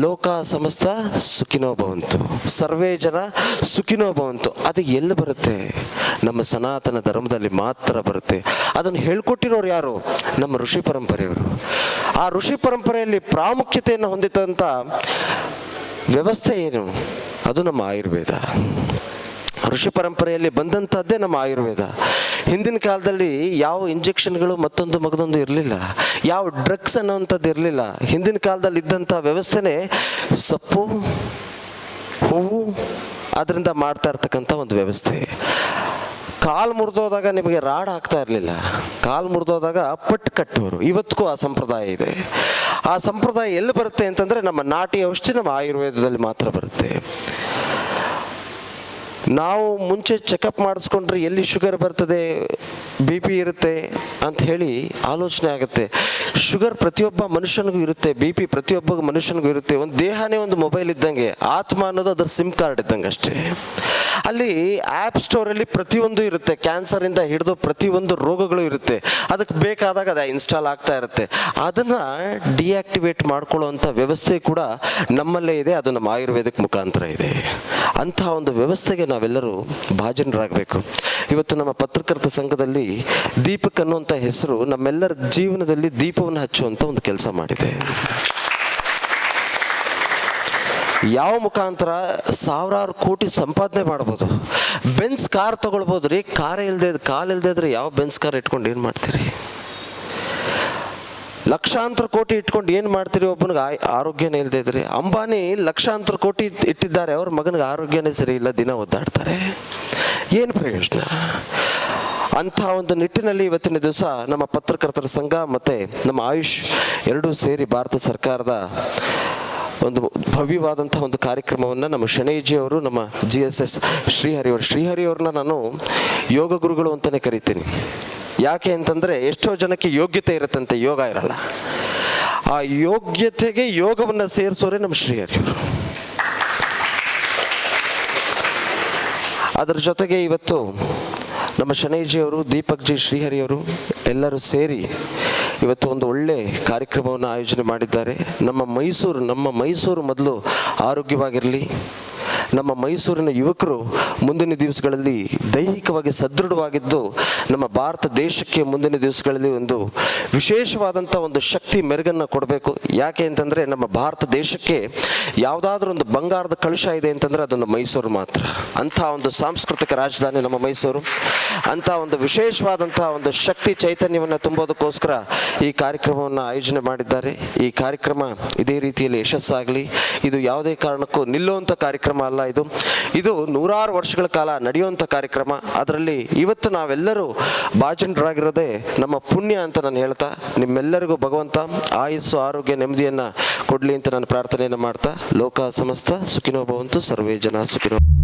ಲೋಕ ಸಮಸ್ತ ಸುಖಿನೋ ಭವಂತು. ಸರ್ವೇ ಜನ ಸುಖಿನೋ ಭವಂತು. ಅದು ಎಲ್ಲಿ ಬರುತ್ತೆ? ನಮ್ಮ ಸನಾತನ ಧರ್ಮದಲ್ಲಿ ಮಾತ್ರ ಬರುತ್ತೆ. ಅದನ್ನು ಹೇಳ್ಕೊಟ್ಟಿರೋರು ಯಾರು? ನಮ್ಮ ಋಷಿ ಪರಂಪರೆಯವರು. ಆ ಋಷಿ ಪರಂಪರೆಯಲ್ಲಿ ಪ್ರಾಮುಖ್ಯತೆಯನ್ನು ಹೊಂದಿದಂಥ ವ್ಯವಸ್ಥೆ ಏನು? ಅದು ನಮ್ಮ ಆಯುರ್ವೇದ. ಋಷಿ ಪರಂಪರೆಯಲ್ಲಿ ಬಂದಂಥದ್ದೇ ನಮ್ಮ ಆಯುರ್ವೇದ. ಹಿಂದಿನ ಕಾಲದಲ್ಲಿ ಯಾವ ಇಂಜೆಕ್ಷನ್ಗಳು ಮತ್ತೊಂದು ಮಗದೊಂದು ಇರಲಿಲ್ಲ. ಯಾವ ಡ್ರಗ್ಸ್ ಅನ್ನೋವಂಥದ್ದು ಇರಲಿಲ್ಲ. ಹಿಂದಿನ ಕಾಲದಲ್ಲಿ ಇದ್ದಂಥ ವ್ಯವಸ್ಥೆನೇ ಸೊಪ್ಪು, ಹೂವು ಅದರಿಂದ ಮಾಡ್ತಾ ಇರ್ತಕ್ಕಂಥ ಒಂದು ವ್ಯವಸ್ಥೆ. ಕಾಲು ಮುರಿದೋದಾಗ ನಿಮಗೆ ರಾಡ್ ಹಾಕ್ತಾ ಇರಲಿಲ್ಲ. ಕಾಲು ಮುರಿದೋದಾಗ ಪಟ್ಟು ಕಟ್ಟೋರು. ಇವತ್ತಿಗೂ ಆ ಸಂಪ್ರದಾಯ ಇದೆ. ಆ ಸಂಪ್ರದಾಯ ಎಲ್ಲಿ ಬರುತ್ತೆ ಅಂತಂದರೆ ನಮ್ಮ ನಾಟಿ ಔಷಧಿ ನಮ್ಮ ಆಯುರ್ವೇದದಲ್ಲಿ ಮಾತ್ರ ಬರುತ್ತೆ. ನಾವು ಮುಂಚೆ ಚೆಕಪ್ ಮಾಡಿಸ್ಕೊಂಡ್ರೆ ಎಲ್ಲಿ ಶುಗರ್ ಬರ್ತದೆ ಬಿ ಪಿ ಇರುತ್ತೆ ಅಂತ ಹೇಳಿ ಆಲೋಚನೆ ಆಗುತ್ತೆ. ಶುಗರ್ ಪ್ರತಿಯೊಬ್ಬ ಮನುಷ್ಯನಿಗೂ ಇರುತ್ತೆ ಬಿ ಪಿ ಪ್ರತಿಯೊಬ್ಬ ಮನುಷ್ಯನಿಗೂ ಇರುತ್ತೆ. ಒಂದು ದೇಹನೇ ಒಂದು ಮೊಬೈಲ್ ಇದ್ದಂಗೆ, ಆತ್ಮ ಅನ್ನೋದು ಅದರ ಸಿಮ್ ಕಾರ್ಡ್ ಇದ್ದಂಗೆ ಅಷ್ಟೇ. ಅಲ್ಲಿ ಆ್ಯಪ್ ಸ್ಟೋರಲ್ಲಿ ಪ್ರತಿಯೊಂದು ಇರುತ್ತೆ. ಕ್ಯಾನ್ಸರಿಂದ ಹಿಡಿದು ಪ್ರತಿಯೊಂದು ರೋಗಗಳು ಇರುತ್ತೆ. ಅದಕ್ಕೆ ಬೇಕಾದಾಗ ಅದು ಇನ್ಸ್ಟಾಲ್ ಆಗ್ತಾ ಇರುತ್ತೆ. ಅದನ್ನು ಡಿಆಕ್ಟಿವೇಟ್ ಮಾಡ್ಕೊಳ್ಳೋವಂಥ ವ್ಯವಸ್ಥೆ ಕೂಡ ನಮ್ಮಲ್ಲೇ ಇದೆ. ಅದು ನಮ್ಮ ಆಯುರ್ವೇದಿಕ್ ಮುಖಾಂತರ ಇದೆ. ಅಂತಹ ಒಂದು ವ್ಯವಸ್ಥೆಗೆ ನಾವೆಲ್ಲರೂ ಭಾಜನರಾಗಬೇಕು. ಇವತ್ತು ನಮ್ಮ ಪತ್ರಕರ್ತ ಸಂಘದಲ್ಲಿ ದೀಪಕ್ ಅನ್ನುವಂಥ ಹೆಸರು ನಮ್ಮೆಲ್ಲರ ಜೀವನದಲ್ಲಿ ದೀಪವನ್ನು ಹಚ್ಚುವಂಥ ಒಂದು ಕೆಲಸ ಮಾಡಿದೆ. ಯಾವ ಮುಖಾಂತರ ಸಾವಿರಾರು ಕೋಟಿ ಸಂಪಾದನೆ ಮಾಡ್ಬೋದು. ಬೆನ್ಸ್ ಕಾರ್ ತಗೊಳ್ಬೋದು ರೀ ಕಾರ್ ಇಲ್ಲದೆ ಕಾಲ್ ಇಲ್ಲದೆ ಇದ್ರೆ ಯಾವ ಬೆನ್ಸ್ ಕಾರ್ ಇಟ್ಕೊಂಡು ಏನು ಮಾಡ್ತೀರಿ? ಲಕ್ಷಾಂತರ ಕೋಟಿ ಇಟ್ಕೊಂಡು ಏನು ಮಾಡ್ತೀರಿ ಒಬ್ಬನಿಗೆ? ಆರೋಗ್ಯನೇ ಇಲ್ಲದೆ ಇದ್ರಿ. ಅಂಬಾನಿ ಲಕ್ಷಾಂತರ ಕೋಟಿ ಇಟ್ಟಿದ್ದಾರೆ. ಅವ್ರ ಮಗನಿಗೆ ಆರೋಗ್ಯನೇ ಸರಿ ಇಲ್ಲ, ದಿನ ಒದ್ದಾಡ್ತಾರೆ. ಏನು ಪ್ರಯೋಜನ? ಅಂಥ ಒಂದು ನಿಟ್ಟಿನಲ್ಲಿ ಇವತ್ತಿನ ದಿವಸ ನಮ್ಮ ಪತ್ರಕರ್ತರ ಸಂಘ ಮತ್ತು ನಮ್ಮ ಆಯುಷ್ ಎರಡೂ ಸೇರಿ ಭಾರತ ಸರ್ಕಾರದ ಒಂದು ಭವ್ಯವಾದಂಥ ಒಂದು ಕಾರ್ಯಕ್ರಮವನ್ನು ನಮ್ಮ ಶನೈಜಿ ಅವರು, ನಮ್ಮ ಜಿ ಎಸ್ ಎಸ್ ಶ್ರೀಹರಿ ಅವರು. ಶ್ರೀಹರಿ ಅವ್ರನ್ನ ನಾನು ಯೋಗ ಗುರುಗಳು ಅಂತಲೇ ಕರಿತೀನಿ. ಯಾಕೆ ಅಂತಂದರೆ ಎಷ್ಟೋ ಜನಕ್ಕೆ ಯೋಗ್ಯತೆ ಇರುತ್ತಂತೆ, ಯೋಗ ಇರಲ್ಲ. ಆ ಯೋಗ್ಯತೆಗೆ ಯೋಗವನ್ನು ಸೇರಿಸೋರೆ ನಮ್ಮ ಶ್ರೀಹರಿ ಅದರ ಜೊತೆಗೆ ಇವತ್ತು ನಮ್ಮ ಶನೈಜಿಯವರು ದೀಪಕ್ ಜಿ ಶ್ರೀಹರಿಯವರು ಎಲ್ಲರೂ ಸೇರಿ ಇವತ್ತು ಒಂದು ಒಳ್ಳೆ ಕಾರ್ಯಕ್ರಮವನ್ನು ಆಯೋಜನೆ ಮಾಡಿದ್ದಾರೆ. ನಮ್ಮ ಮೈಸೂರು ನಮ್ಮ ಮೈಸೂರು ಮೊದಲು ಆರೋಗ್ಯವಾಗಿರಲಿ ನಮ್ಮ ಮೈಸೂರಿನ ಯುವಕರು ಮುಂದಿನ ದಿವಸಗಳಲ್ಲಿ ದೈಹಿಕವಾಗಿ ಸದೃಢವಾಗಿದ್ದು ನಮ್ಮ ಭಾರತ ದೇಶಕ್ಕೆ ಮುಂದಿನ ದಿವಸಗಳಲ್ಲಿ ಒಂದು ವಿಶೇಷವಾದಂಥ ಒಂದು ಶಕ್ತಿ ಮೆರುಗನ್ನು ಕೊಡಬೇಕು. ಯಾಕೆ ಅಂತಂದರೆ ನಮ್ಮ ಭಾರತ ದೇಶಕ್ಕೆ ಯಾವುದಾದ್ರೂ ಒಂದು ಬಂಗಾರದ ಕಳುಷ ಇದೆ ಅಂತಂದರೆ ಅದೊಂದು ಮೈಸೂರು ಮಾತ್ರ. ಅಂಥ ಒಂದು ಸಾಂಸ್ಕೃತಿಕ ರಾಜಧಾನಿ ನಮ್ಮ ಮೈಸೂರು. ಅಂಥ ಒಂದು ವಿಶೇಷವಾದಂಥ ಒಂದು ಶಕ್ತಿ ಚೈತನ್ಯವನ್ನು ತುಂಬೋದಕ್ಕೋಸ್ಕರ ಈ ಕಾರ್ಯಕ್ರಮವನ್ನು ಆಯೋಜನೆ ಮಾಡಿದ್ದಾರೆ. ಈ ಕಾರ್ಯಕ್ರಮ ಇದೇ ರೀತಿಯಲ್ಲಿ ಯಶಸ್ಸಾಗಲಿ. ಇದು ಯಾವುದೇ ಕಾರಣಕ್ಕೂ ನಿಲ್ಲುವಂಥ ಕಾರ್ಯಕ್ರಮ ಇದು? ಇದು ನೂರಾರು ವರ್ಷಗಳ ಕಾಲ ನಡೆಯುವಂಥ ಕಾರ್ಯಕ್ರಮ. ಅದರಲ್ಲಿ ಇವತ್ತು ನಾವೆಲ್ಲರೂ ಭಾಜನರಾಗಿರೋದೇ ನಮ್ಮ ಪುಣ್ಯ ಅಂತ ನಾನು ಹೇಳ್ತಾ, ನಿಮ್ಮೆಲ್ಲರಿಗೂ ಭಗವಂತ ಆಯುಸ್ಸು, ಆರೋಗ್ಯ, ನೆಮ್ಮದಿಯನ್ನು ಕೊಡಲಿ ಅಂತ ನಾನು ಪ್ರಾರ್ಥನೆಯನ್ನು ಮಾಡ್ತಾ, ಲೋಕ ಸಮಸ್ತ ಸುಖಿನೋ ಭವಂತು, ಸರ್ವೇ ಜನ ಸುಖಿನೋ